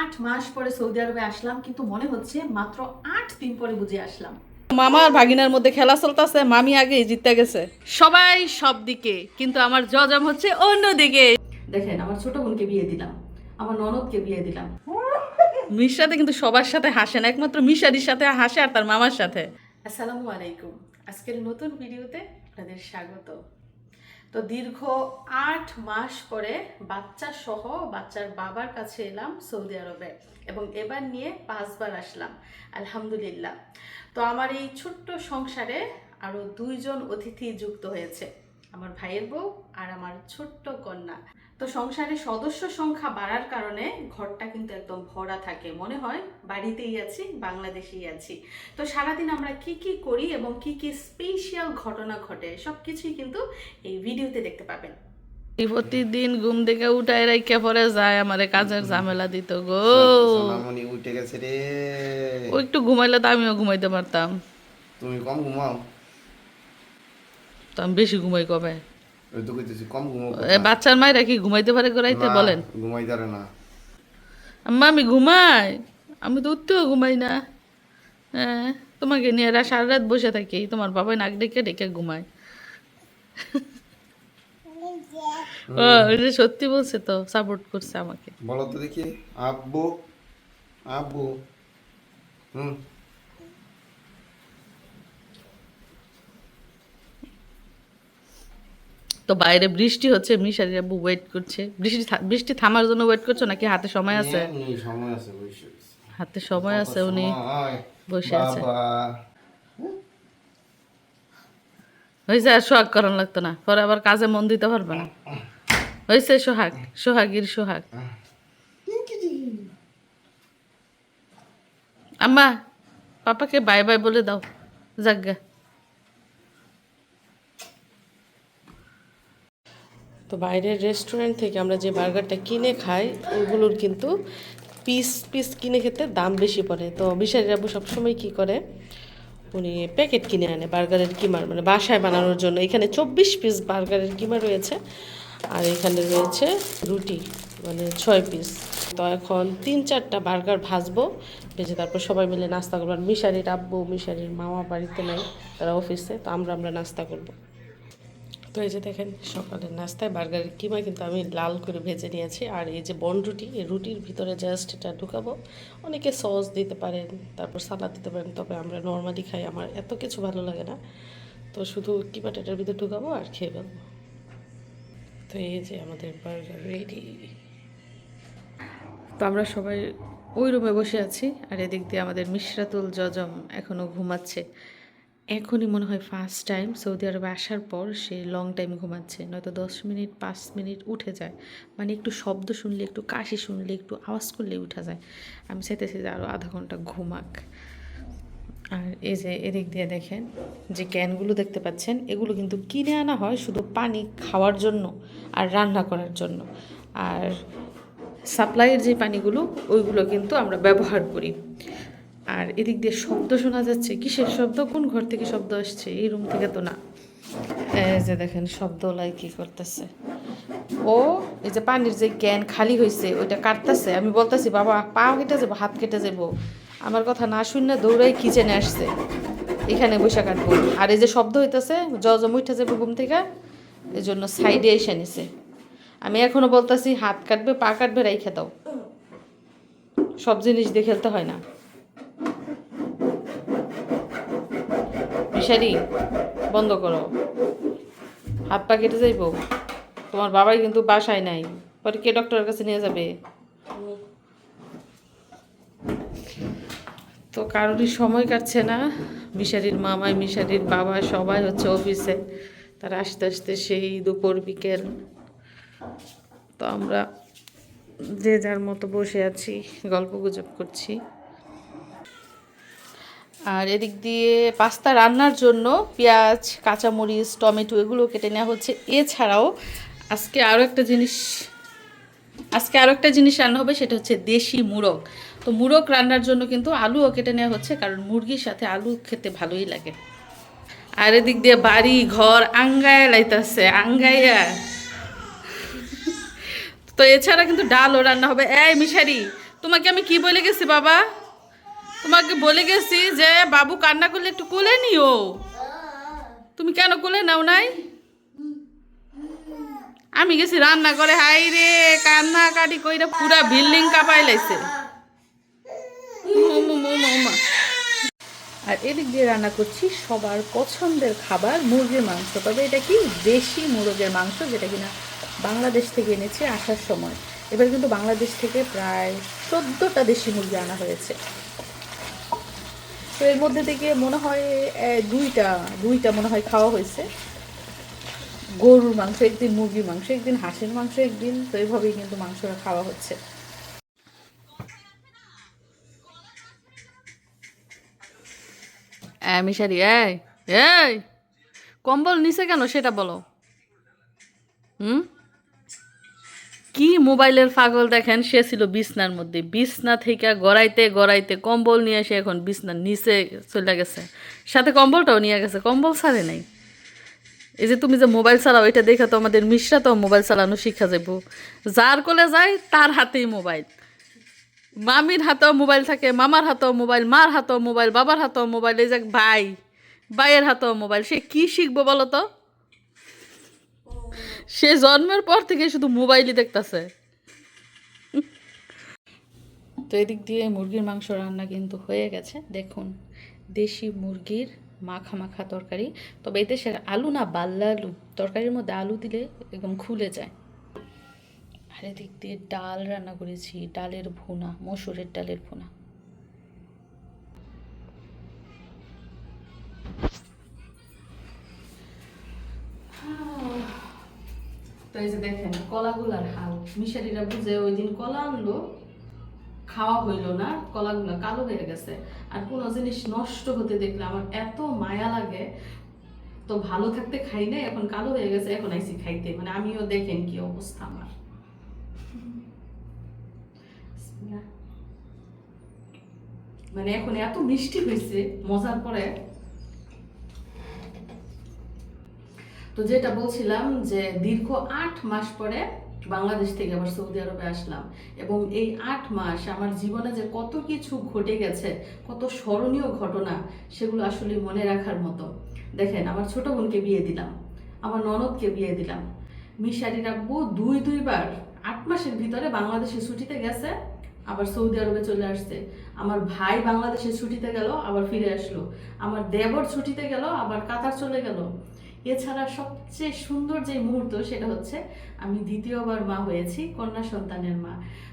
আট মাস পরে সৌদি আরবে আসলাম কিন্তু মনে হচ্ছে মাত্র আট দিন পরে বুঝে আসলাম। মামা আর ভাগিনার মধ্যে খেলা চলতেছে মামি আগে জিততে গেছে। সবাই সব দিকে কিন্তু আমার জজম হচ্ছে অন্য দিকে। দেখেন আমার ছোট বোনকে বিয়ে দিলাম আমার ননদকে বিয়ে দিলাম। মিশাতে কিন্তু সবার সাথে হাসে না একমাত্র মিশারির সাথে হাসে আর তার মামার সাথে। আসসালামু আলাইকুম। আজকের নতুন ভিডিওতে আপনাদের স্বাগত। তো দীর্ঘ আট মাস পরে বাচ্চা সহ বাচ্চার বাবার কাছে এলাম সৌদি আরবে এবং এবার নিয়ে পাঁচবার আসলাম, আলহামদুলিল্লাহ। তো আমার এই ছোট্ট সংসারে আরও দুইজন অতিথি যুক্ত হয়েছে। আমার ভাইয়ের বউ আর আমার ছোট্ট কন্যা। তো সংসারে সদস্য সংখ্যা বাড়ার কারণে ঘরটা কিন্তু একদম ভরা থাকে। মনে হয় বাড়িতেই আছি বাংলাদেশেই আছি। তো সারাদিন আমরা কি কি করি এবং কি কি স্পেশাল ঘটনা ঘটে সব কিছুই কিন্তু এই ভিডিওতে দেখতে পাবেন। প্রতিদিন ঘুম থেকে উঠায় রাইখে পরে যায় আমারে কাজের ঝামেলা দিত গো। উঠে গেছে রে। ও একটু ঘুমাইলে তো আমিও ঘুমাইতে পারতাম। তুমি কম ঘুমাও। তো আমি বেশি ঘুমাই কবে? ওই তো কইতেছি কম ঘুমাও বাচ্চার মায়েরা কি ঘুমাইতে পারে গোড়াইতে বলেন? ঘুমাই পারে না। আম্মা আমি ঘুমাই? আমি তো উঠতেও ঘুমাই না। হ্যাঁ তোমাকে নিয়ে এরা সারা রাত বসে থাকি তোমার বাবা নাক ডেকে ডেকে ঘুমায়। ও এটা সত্যি বলছে তো সাপোর্ট করছে আমাকে। বলো তো দেখি আব্বু আব্বু হুম? তো বাইরে বৃষ্টি হচ্ছে মিশারি আব্বু ওয়েট করছে। বৃষ্টি বৃষ্টি থামার জন্য ওয়েট করছ নাকি হাতে সময় আছে? বসে হাতে সময় আছে উনি। বসে আছে। হয়েছে আর সোহাগ করানো লাগতো না। পরে আবার কাজে মন দিতে পারবে না। হয়েছে সোহাগ সোহাগীর সোহাগ। আম্মা পাপাকে বাই বাই বলে দাও। যাজ্ঞা তো বাইরের রেস্টুরেন্ট থেকে আমরা যে বার্গারটা কিনে খাই, ওগুলোর কিন্তু পিস পিস কিনে খেতে দাম বেশি পড়ে। তো বিশাল বাবু সবসময় কি করে? উনি প্যাকেট কিনে আনে বার্গারের কিমার মানে বাসায় বানানোর জন্য। এখানে চব্বিশ পিস বার্গারের কিমা রয়েছে। আর এখানে রয়েছে রুটি মানে ছয় পিস তো এখন তিন চারটা বার্গার ভাজবো। ভেজে তারপর সবাই মিলে নাস্তা করব। আর মিশারির আব্বু, মিশারির মামা বাড়িতে নেই, তারা অফিসে তো আমরা আমরা নাস্তা করব। তো এই যে দেখেন, সকালের নাস্তায় বার্গারের কিমা কিন্তু আমি লাল করে ভেজে নিয়েছি। আর এই যে বন রুটি, এই রুটির ভিতরে জাস্ট এটা ঢুকাবো। অনেকে সস দিতে পারেন, তারপর সালাদ দিতে পারেন, তবে আমরা নর্মালি খাই, আমার এত কিছু ভালো লাগে না। তো শুধু কিমাটা এটার ভিতরে ঢুকাবো আর খেয়ে ফেলব। তো এই যে আমাদের বার্গার রেডি তো আমরা সবাই ওই রুমে বসে আছি, আর এদিক দিয়ে আমাদের মিশরাতুল জজম এখনও ঘুমাচ্ছে। এখনই মনে হয় ফার্স্ট টাইম সৌদি আরবে আসার পর সে লং টাইম ঘুমাচ্ছে, নয়তো দশ মিনিট, পাঁচ মিনিট উঠে যায়। মানে একটু শব্দ শুনলে, একটু কাশি শুনলে, একটু আওয়াজ করলে উঠা যায়। আমি চাইতেছি যে আরও আধা ঘণ্টা ঘুমাক। আর এই যে এদিক দিয়ে দেখেন যে ক্যানগুলো দেখতে পাচ্ছেন, এগুলো কিন্তু কিনে আনা হয় শুধু পানি খাওয়ার জন্য আর রান্না করার জন্য। আর সাপ্লাইয়ের যে পানিগুলো, ওইগুলো কিন্তু আমরা ব্যবহার করি। আর এদিক দিয়ে শব্দ শোনা যাচ্ছে কিসের শব্দ? কোন ঘর থেকে শব্দ আসছে? এই রুম থেকে তো না। এই যে দেখেন শব্দলাই কি করতেছে। ও এই যে পানির যে ক্যান খালি হয়েছে ওইটা কাটতেছে। আমি বলতেছি বাবা পা কেটে যাব হাত কেটে যাব। আমার কথা না শুনে দৌড়াই কিচেনে আসছে। এখানে বসে কাটবো। আর এই যে শব্দ হইতেছে জজম উঠে যাবে ঘুম থেকে এই জন্য সাইডে এসে নিছে। আমি এখনও বলতেছি হাত কাটবে পা কাটবে রাইখে দাও। সব জিনিস দিয়ে খেলতে হয় না। মিশারি বন্ধ করো। হাত পা কেটে যাইব? তোমার বাবাই কিন্তু বাসায় নাই। পরে কে ডক্টরের কাছে নিয়ে যাবে? তো কারোরই সময় কাটছে না। মিশারির মামাই মিশারির বাবা সবাই হচ্ছে অফিসে তারা আস্তে আস্তে সেই দুপুর বিকেল। তো আমরা যে যার মতো বসে আছি, গল্প গুজব করছি। আর এদিক দিয়ে পাস্তা রান্নার জন্য পেঁয়াজ, কাঁচামরিচ, টমেটো, এগুলো কেটে নেওয়া হচ্ছে। এছাড়াও আজকে আরও একটা জিনিস, আজকে আরও একটা জিনিস রান্না হবে, সেটা হচ্ছে দেশি মুরগ। তো মুরগ রান্নার জন্য কিন্তু আলুও কেটে নেওয়া হচ্ছে, কারণ মুরগির সাথে আলু খেতে ভালোই লাগে। আর এদিক দিয়ে বাড়ি, ঘর আঙ্গায় লাইতাছে আঙ্গাইয়া তো এছাড়া কিন্তু ডালও রান্না হবে। এই মিশারি, তোমাকে আমি কি বলে গেছি বাবা? তোমাকে বলে গেছি যে বাবু কান্না করলে একটু কোলে নিও। তুমি কেন কোলে নাও নাই? আমি গেছি রান্না করে হাই রে কান্না কাটি কইরা পুরা বিল্ডিং কাঁপাই লাইছে। আর এদিক দিয়ে রান্না করছি সবার পছন্দের খাবার, মুরগির মাংস। তবে এটা কি? দেশি মুরগের মাংস, যেটা কিনা বাংলাদেশ থেকে এনেছে আসার সময়। এবার কিন্তু বাংলাদেশ থেকে প্রায় চোদ্দোটা দেশি মুরগি আনা হয়েছে। তো এর মধ্যে থেকে মনে হয় দুইটা দুইটা মনে হয় খাওয়া হয়েছে। গরুর মাংস, একদিন মুরগির মাংস, একদিন হাঁসের মাংস, একদিন, তো এইভাবেই কিন্তু মাংসটা খাওয়া হচ্ছে। মিশারি, এই এই, কম্বল নিচে কেন সেটা বলো। হুম? কি মোবাইলের পাগল দেখেন? সে ছিল বিছনার মধ্যে। বিছনা থেকে গড়াইতে গড়াইতে কম্বল নিয়ে এসে এখন বিছনার নিচে চলে গেছে। সাথে কম্বলটাও নিয়ে গেছে। কম্বল ছাড়ে নাই। এই যে তুমি যে মোবাইল চালাও, এটা দেখে তো আমাদের মিশরা তো মোবাইল চালানো শিক্ষা যাব যার কোলে যায়, তার হাতেই মোবাইল। মামির হাতেও মোবাইল থাকে, মামার হাতেও মোবাইল, মার হাতেও মোবাইল, বাবার হাতেও মোবাইল। এই যে ভাই, ভাইয়ের হাতেও মোবাইল। সে কি শিখব বলো তো? সে জন্মের পর থেকে শুধু মোবাইলই দেখতাছে। তো এদিক দিয়ে মুরগির মাংস রান্না কিন্তু হয়ে গেছে। দেখুন, দেশি মুরগির মাখা মাখা তরকারি। তবে এই দেশের আলু না, বাল্লা আলু, তরকারির মধ্যে আলু দিলে একদম খুলে যায়। আর এদিক দিয়ে ডাল রান্না করেছি, ডালের ভুনা, মসুরের ডালের ভুনা। এই যে দেখেন হাল। মিশারিরা বুঝে ওই দিন কলা আনলো, খাওয়া না কালো হয়ে গেছে। আর কোনো জিনিস নষ্ট হতে দেখলে আমার এত মায়া লাগে। তো ভালো থাকতে খাই না এখন কালো হয়ে গেছে, এখন আইসি খাইতে। মানে আমিও দেখেন কি অবস্থা আমার। মানে এখন এত মিষ্টি হয়েছে মজার পরে তো যেটা বলছিলাম যে দীর্ঘ আট মাস পরে বাংলাদেশ থেকে আবার সৌদি আরবে আসলাম। এবং এই আট মাস আমার জীবনে যে কত কিছু ঘটে গেছে, কত স্মরণীয় ঘটনা, সেগুলো আসলে মনে রাখার মতো। দেখেন, আমার ছোট বোনকে বিয়ে দিলাম, আমার ননদকে বিয়ে দিলাম। মিশারির আব্বু দুই, দুইবার আট মাসের ভিতরে বাংলাদেশে ছুটিতে গেছে, আবার সৌদি আরবে চলে আসছে। আমার ভাই বাংলাদেশে ছুটিতে গেল, আবার ফিরে আসলো। আমার দেবর ছুটিতে গেল, আবার কাতার চলে গেল। এছাড়া সবচেয়ে সুন্দর যে মুহূর্ত সেটা হচ্ছে আমি দ্বিতীয়বার মা হয়েছি, কন্যা সন্তানের মা।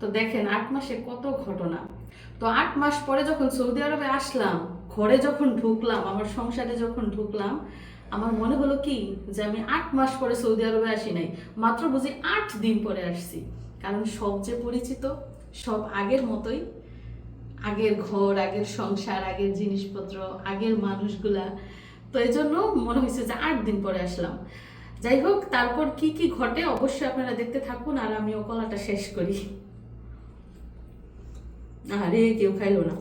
তো দেখেন, আট মাসে কত ঘটনা। তো আট মাস পরে যখন সৌদি আরবে আসলাম, ঘরে যখন ঢুকলাম, আমার সংসারে যখন ঢুকলাম, আমার মনে হলো কি? যে আমি আট মাস পরে সৌদি আরবে আসি নাই, মাত্র বুঝি আট দিন পরে আসছি। কারণ সব যে পরিচিত, সব আগের মতোই। আগের ঘর, আগের সংসার, আগের জিনিসপত্র, আগের মানুষগুলা। তো এই জন্য মনে হয়েছে যে আট দিন পরে আসলাম। যাই হোক, তারপর কি কি ঘটে অবশ্যই আপনারা দেখতে থাকুন আর আমি ও কলাটা শেষ করি। আরে, কেউ খাইলো না।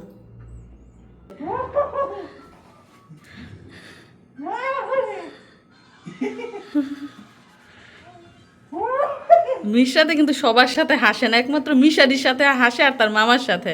মিশাতে কিন্তু সবার সাথে হাসে না, একমাত্র মিশারির সাথে হাসে আর তার মামার সাথে।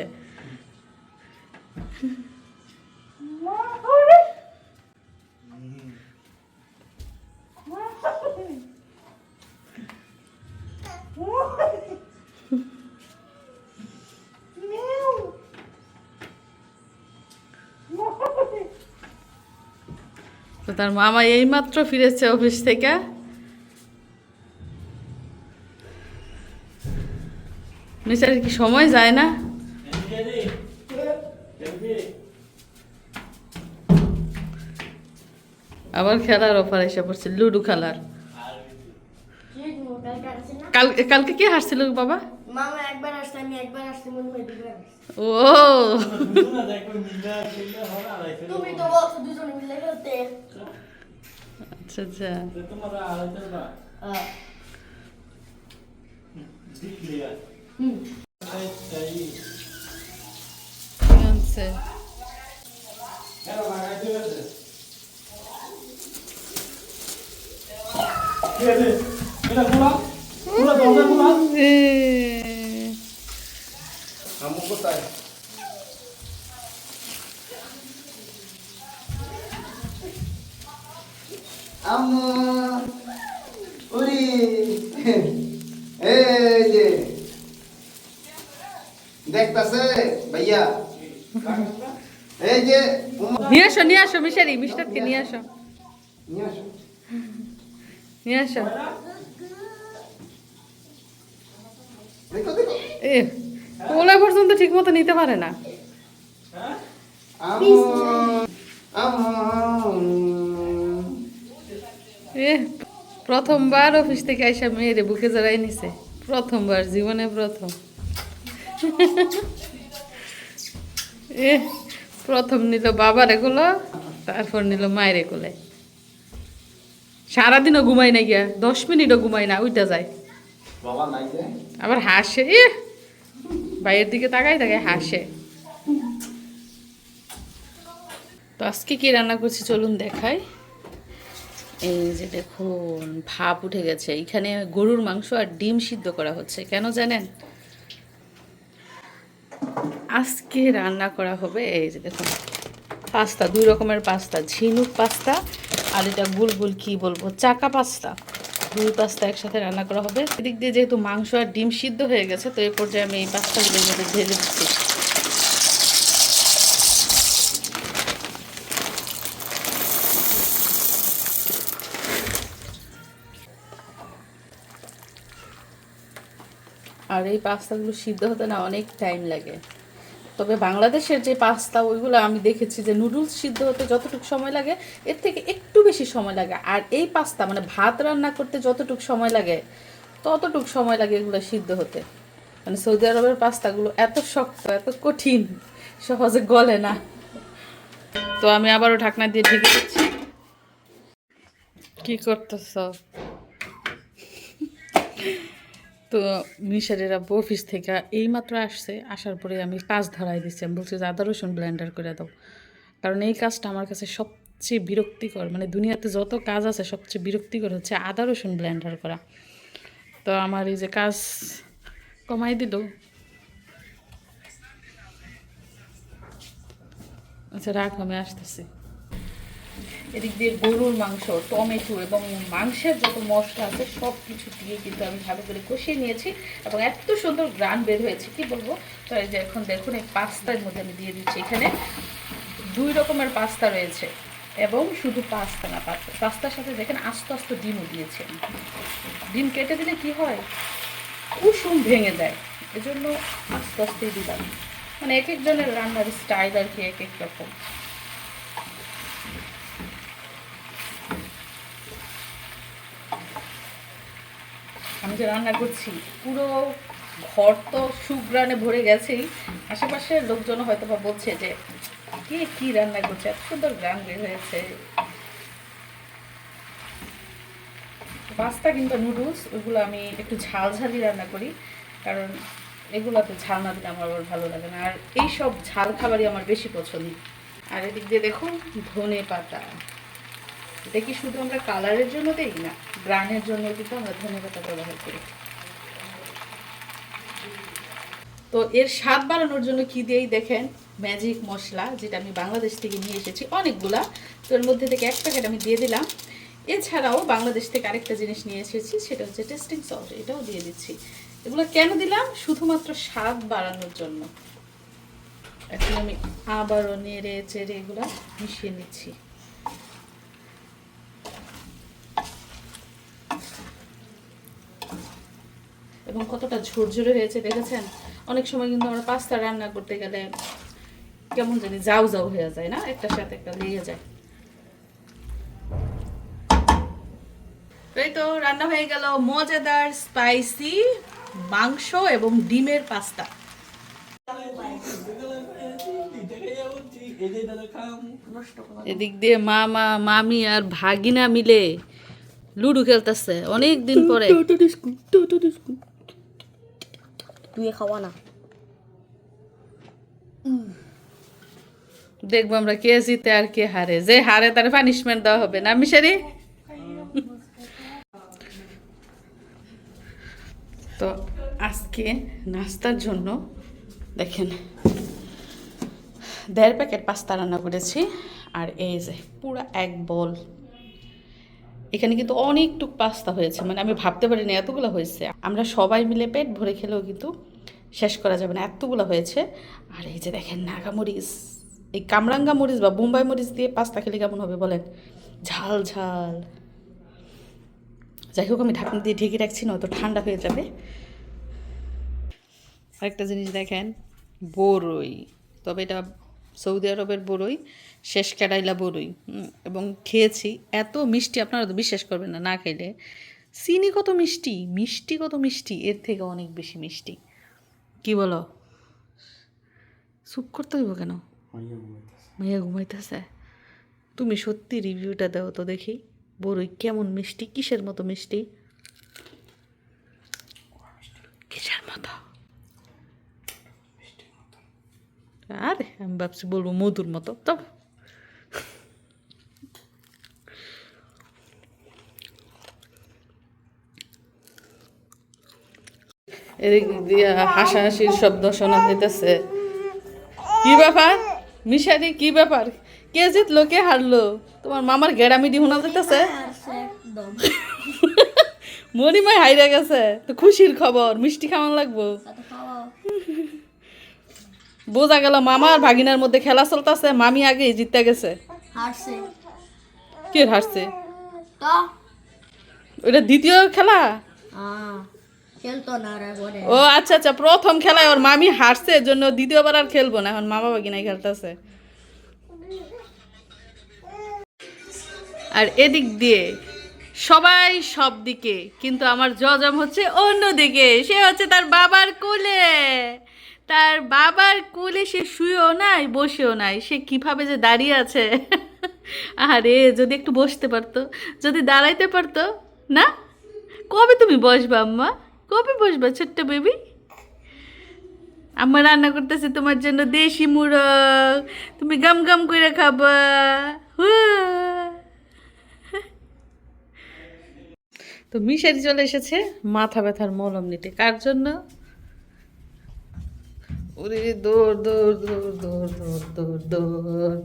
তো তার মামা এইমাত্র ফিরেছে অফিস থেকে। মিশারির কি সময় যায় না? আবার খেলার অফার এসে পড়ছে লুডু খেলার। কাল কালকে কে হাসছিল বাবা। ও। তুমি তো বলছো দুজনে মিলে খেলতে আচ্ছা আচ্ছা হ্যাঁ। ঠিক আছে এ, আম্মু কোথায় আম্মু উরি এই যে দেখতাছে? ভাইয়া। এই যে নিয়ে আসো নিয়ে আসো মিশারি মিষ্টাতকে নিয়ে আসো। নিয়ে আসো। নিয়ে আসো। দেখো দেখো। এ পর্যন্ত ঠিক মতো নিতে পারে না। প্রথমবার অফিস থেকে আইসা মেয়েরে বুকে জড়াই নিছে। প্রথমবার জীবনে প্রথম। এ প্রথম নিল বাবার এগুলো তারপর নিল মায়ের এগুলো। সারাদিনও ঘুমাই না গিয়া দশ মিনিটও ঘুমাই না উইটা যায়। আবার হাসে এ বাইরের দিকে তাকাই তাকাই হাসে। তো আজকে কি রান্না করছি চলুন দেখাই। এই যে দেখুন ভাপ উঠে গেছে। এখানে গরুর মাংস আর ডিম সিদ্ধ করা হচ্ছে কেন জানেন? আজকে রান্না করা হবে, এই যে দেখুন, পাস্তা, দুই রকমের পাস্তা, ঝিনুক পাস্তা আর এটা গুলগুল কি বলব, চাকা পাস্তা। দুই পাস্তা একসাথে রান্না করা হবে। এদিক দিয়ে যেহেতু মাংস আর ডিম সিদ্ধ হয়ে গেছে, তো এই পর্যায়ে আমি এই পাস্তাগুলোর মধ্যে ঢেলে দিচ্ছি। আর এই পাস্তাগুলো সিদ্ধ হতে না অনেক টাইম লাগে। তবে বাংলাদেশের যে পাস্তা, ওইগুলো আমি দেখেছি যে নুডলস সিদ্ধ হতে যতটুকু সময় লাগে, এর থেকে একটু বেশি সময় লাগে। আর এই পাস্তা মানে ভাত রান্না করতে যতটুকু সময় লাগে, ততটুকু সময় লাগে এগুলো সিদ্ধ হতে। মানে সৌদি আরবের পাস্তাগুলো এত শক্ত, এত কঠিন, সহজে গলে না। তো আমি আবারও ঢাকনা দিয়ে ঢেকে দিচ্ছি। কি করতেছ? তো মিশারের আব্বু অফিস থেকে এইমাত্র আসছে, আসার পরে আমি কাজ ধরাই দিচ্ছি আমি বলছি যে, আদা রসুন ব্লেন্ডার করে দাও। কারণ এই কাজটা আমার কাছে সবচেয়ে বিরক্তিকর মানে দুনিয়াতে যত কাজ আছে, সবচেয়ে বিরক্তিকর হচ্ছে আদা রসুন ব্লেন্ডার করা। তো আমার এই যে কাজ কমাই দিল। আচ্ছা রাখ আমি আসতেছি। এদিক দিয়ে গরুর মাংস, টমেটো এবং মাংসের যত মশলা আছে সব কিছু দিয়ে কিন্তু আমি ভালো করে কষিয়ে নিয়েছি এবং এত সুন্দর গ্রান বের হয়েছে, কি বলব? তো এই যে এখন দেখুন, এই পাস্তার মধ্যে আমি দিয়ে দিচ্ছি এখানে দুই রকমের পাস্তা রয়েছে এবং শুধু পাস্তা না, পাস্তা, পাস্তার সাথে দেখেন আস্তে আস্তে ডিমও দিয়েছে। ডিম কেটে দিলে কি হয়? কুসুম ভেঙে যায়। এজন্য আস্তে আস্তেই দিলাম। মানে এক একজনের রান্নার স্টাইল আর কি এক এক রকম। যে রান্না করছি। পুরো ঘর তো সুগ্রানে ভরে গেছেই। আশেপাশের লোকজন হয়তো বা বলছে যে, কে কি রান্না করছে? এত সুন্দর গ্রান বের হয়েছে। পাস্তা কিংবা নুডলস, ওগুলো আমি একটু ঝাল ঝালই রান্না করি। কারণ এগুলোতে ঝাল না দিলে আমার ভালো লাগে না। আর এই সব ঝাল খাবারই আমার বেশি পছন্দ। আর এদিক দিয়ে দেখুন, ধনে পাতা। এটা কি শুধু আমরা কালারের জন্য দেই না ব্রানের জন্য কিন্তু আমরা ধনে পাতা ব্যবহার করি। তো এর স্বাদ বাড়ানোর জন্য কি দিয়েই দেখেন ম্যাজিক মশলা, যেটা আমি বাংলাদেশ থেকে নিয়ে এসেছি অনেকগুলা। তো এর মধ্যে থেকে এক প্যাকেট আমি দিয়ে দিলাম। এছাড়াও বাংলাদেশ থেকে আরেকটা জিনিস নিয়ে এসেছি, সেটা হচ্ছে টেস্টিং সল্ট এটাও দিয়ে দিচ্ছি। এগুলো কেন দিলাম? শুধুমাত্র স্বাদ বাড়ানোর জন্য। এখন আমি আবারও নেড়ে চেড়ে এগুলো মিশিয়ে নিচ্ছি। এবং কতটা ঝরঝরে হয়েছে দেখেছেন? অনেক সময় কিন্তু আমরা পাস্তা রান্না করতে গেলে কেমন জানি যাও যাও হয়ে যায়, না? একটার সাথে একটা লেগে যায়। এই তো রান্না হয়ে গেল মজাদার স্পাইসি মাংস এবং ডিমের পাস্তা। এদিক দিয়ে মামা মামি আর ভাগিনা মিলে লুডো খেলতেছে। অনেক দিন পরে। তুই খাওয়া না। দেখব আমরা কে জিতে আর কে হারে। যে হারে তার পানিশমেন্ট দেওয়া হবে না, মিশারি? তো আজকে নাস্তার জন্য, দেখেন, দেড় প্যাকেট পাস্তা রান্না করেছি, আর এই যে পুরো এক বল এখানে কিন্তু অনেকটুক পাস্তা হয়েছে মানে আমি ভাবতে পারিনি এতগুলো হয়েছে। আমরা সবাই মিলে পেট ভরে খেলেও কিন্তু শেষ করা যাবে না, এতগুলো হয়েছে। আর এই যে দেখেন নাগা মরিচ, এই কামরাঙ্গা মরিচ বা বোম্বাই মরিচ দিয়ে পাস্তা খেলে কেমন হবে বলেন? ঝাল ঝাল। যাই হোক, আমি ঢাকনা দিয়ে ঢেকে রাখছি না তো ঠান্ডা হয়ে যাবে। আরেকটা জিনিস দেখেন বড়ই তবে এটা সৌদি আরবের বড়ই শেষ কেরাইলা বড়ই এবং খেয়েছি। এত মিষ্টি আপনারা তো বিশ্বাস করবেন না না খেলে। চিনি কত মিষ্টি মিষ্টি কত মিষ্টি এর থেকে অনেক বেশি মিষ্টি। কি বলো? চুপ করতে হইব কেন? মাইয়া ঘুমাইতেছে। তুমি সত্যি রিভিউটা দাও তো দেখি। বড়ই কেমন মিষ্টি কিসের মতো মিষ্টি? কিসের মতো? আরে আমি ভাবছি বলব মধুর মতো তব। এদিক দিয়ে হাসাহাসির শব্দ শোনা যেতেছে কি ব্যাপার? মিশারি কি ব্যাপার? কে জিতলো? কে হারলো? তোমার মামার গেড়ামিডি শোনা যেতেছে মরিমায় হাইরা গেছে তো খুশির খবর মিষ্টি খাওয়ান লাগবো। বোঝা গেল মামা আর ভাগিনার মধ্যে খেলা চলতেছে মামি আগে জিততে গেছে। হারছে। কে হারছে? ওটা দ্বিতীয় খেলা? বলে ও আচ্ছা আচ্ছা প্রথম খেলায় ওর মামি হারছে এর জন্য দ্বিতীয়বার আর খেলব না এখন মামা ভাগিনাই খেলতেছে। আর এদিক দিয়ে সবাই সব দিকে কিন্তু আমার জজম হচ্ছে অন্যদিকে সে হচ্ছে তার বাবার কোলে। তার বাবার কোলে সে শুয়েও নাই, বসেও নাই। সে কীভাবে যে দাঁড়িয়ে আছে? আরে যদি একটু বসতে পারতো, যদি দাঁড়াইতে পারতো, না? কবে তুমি বসবা, আম্মা? কবে বসবা, ছোট্ট বেবি আম্মা রান্না করতেছে তোমার জন্য দেশি মুরগ। তুমি গাম গাম করে খাবা। তো মিশারি চলে এসেছে, মাথা ব্যথার মলম নিতে। কার জন্য? ওরে দৌড় দৌড় দৌড় দৌড় দৌড় দৌড় দৌড়।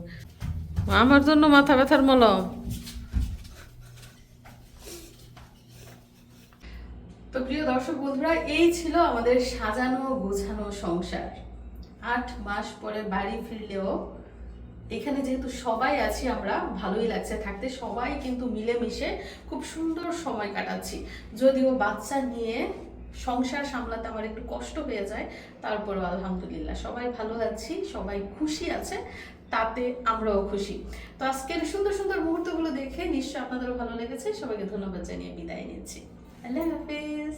আমার জন্য মাথা ব্যথার মলম। তো প্রিয় দর্শক বন্ধুরা, এই ছিল আমাদের সাজানো গোছানো সংসার। আট মাস পরে বাড়ি ফিরলেও এখানে যেহেতু সবাই আছি আমরা, ভালোই লাগছে থাকতে। সবাই কিন্তু মিলেমিশে খুব সুন্দর সময় কাটাচ্ছি। যদিও বাচ্চা নিয়ে সংসার সামলাতে আমার একটু কষ্ট হয়ে যায়। তারপরও আলহামদুলিল্লাহ সবাই ভালো আছি, সবাই খুশি আছে, তাতে আমরাও খুশি। তো আজকের সুন্দর সুন্দর মুহূর্তগুলো দেখে নিশ্চয় আপনাদেরও ভালো লেগেছে। সবাইকে ধন্যবাদ জানিয়ে বিদায় নিচ্ছি। আল্লাহ হাফিজ।